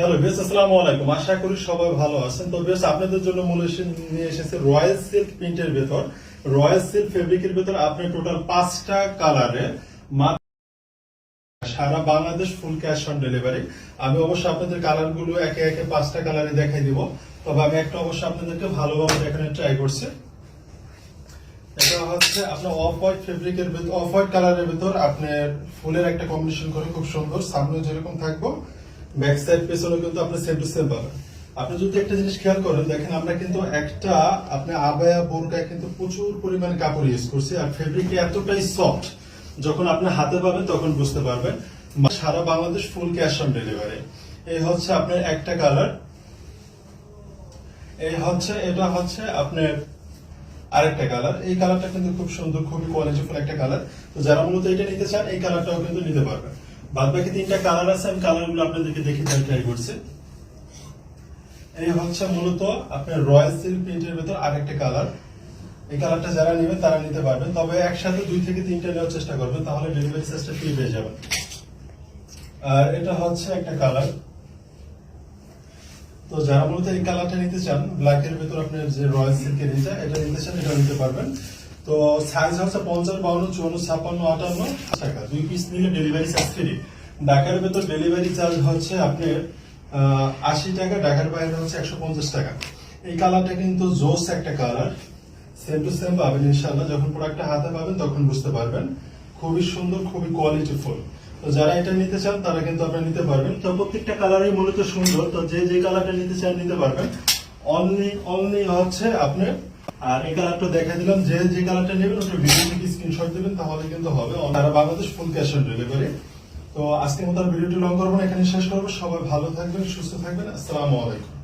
Hello বেশ আসসালামু আলাইকুম। আশা করি সবাই ভালো আছেন। তো বেশ আপনাদের জন্য মূল নিয়ে এসেছে রয়্যাল সিল্ক প্রিন্টের ভেতর। রয়্যাল সিল্ক ফেব্রিকের ভেতর আপনি টোটাল পাঁচটা কালারে সারা Bangladesh full cash on delivery আমি অবশ্য আপনাদের কালারগুলো একে একে পাঁচটা কালারে দেখাই দিব। তবে আমি একটা অবশ্য আপনাদেরকে ভালোভাবে দেখানোর ট্রাই করছি। এটা হচ্ছে আপনার অফ হোয়াইট ফেব্রিকের ভেতর অফ হোয়াইট কালারের ভেতর আপনার ফুলের একটা কম্বিনেশন করে খুব সুন্দর। সামনে যেরকম থাকব ব্যাক সাইড পেছনে কিন্তু আপনি সেম টু সেম পাবেন। আপনি যদি একটা জিনিস খেয়াল করেন, দেখেন আমরা কিন্তু একটা, আপনি আবায়া, বোরকায় কিন্তু প্রচুর পরিমাণে কাপড় ইউজ করছি আর ফেব্রিক এতটাই সফট যখন আপনি হাতে পাবেন তখন বুঝতে পারবেন। সারা Bangladesh full cash on delivery এই হচ্ছে আপনার একটা কালার এই হচ্ছে, এটা হচ্ছে আপনার আরেকটা কালার এই কালারটা কিন্তু খুব সুন্দর, খুবই কোয়ালিটিফুল একটা কালার তো যারা মূলত এটা নিতে চান, এই কালারটাও কিন্তু নিতে পারবেন। বাদ বাকি তিনটা কালার আছে, আমি কালারগুলো আপনাদেরকে দেখে ট্রাই করছি। এই হচ্ছে মূলত আপনার রয়্যাল সিল্ক প্রিন্টের ভেতর আরেকটা কালার এই কালারটা যারা নেবেন তারা নিতে পারবেন তবে একসাথে দুই থেকে তিনটা নেওয়ার চেষ্টা করবেন তাহলে ডেলিভারি চার্জটা ফ্রি পেয়ে যাবেন। আর এটা হচ্ছে একটা কালার তো যারা মূলত এই কালারটা নিতে চান ব্ল্যাকের ভেতর আপনার যে রয়্যাল সিল্কের এটা নিতে চান এটা নিতে পারবেন। তো সাইজ হচ্ছে পঞ্চাশ, বাউন্ন, চুয়ান্ন, ছাপ্পান্ন, আটান্ন টাকা। দুই পিস নিলে ডেলিভারি চার্জ ফ্রি ঢাকার ভেতর ডেলিভারি চার্জ হচ্ছে আপনার আশি টাকা, ঢাকার বাইরে হচ্ছে একশো পঞ্চাশ টাকা। এই কালারটা কিন্তু জোস একটা কালার সেম টু সেম পাবেন ইনশাল্লাহ যখন প্রোডাক্টটা হাতে পাবেন, তখন বুঝতে পারবেন। খুবই সুন্দর, খুবই কোয়ালিটিফুল তো যারা এটা নিতে চান, তারা কিন্তু আপনারা নিতে পারবেন। তো প্রত্যেকটা কালারই মূলত সুন্দর। তো যে যে কালারটা নিতে চান, নিতে পারবেন। অনলি অনলি হচ্ছে আপনার আর এই কালারটা দেখা দিলাম। যে যে কালারটা নেবেন, ওটা ভিডিও থেকে স্ক্রিনশট দিবেন, তাহলে কিন্তু হবে। তারা Bangladesh full cash on delivery তো আজকে মতো ভিডিওটি লং করব না এখানে শেষ করব। সবাই ভালো থাকবেন, সুস্থ থাকবেন। আসসালামু আলাইকুম।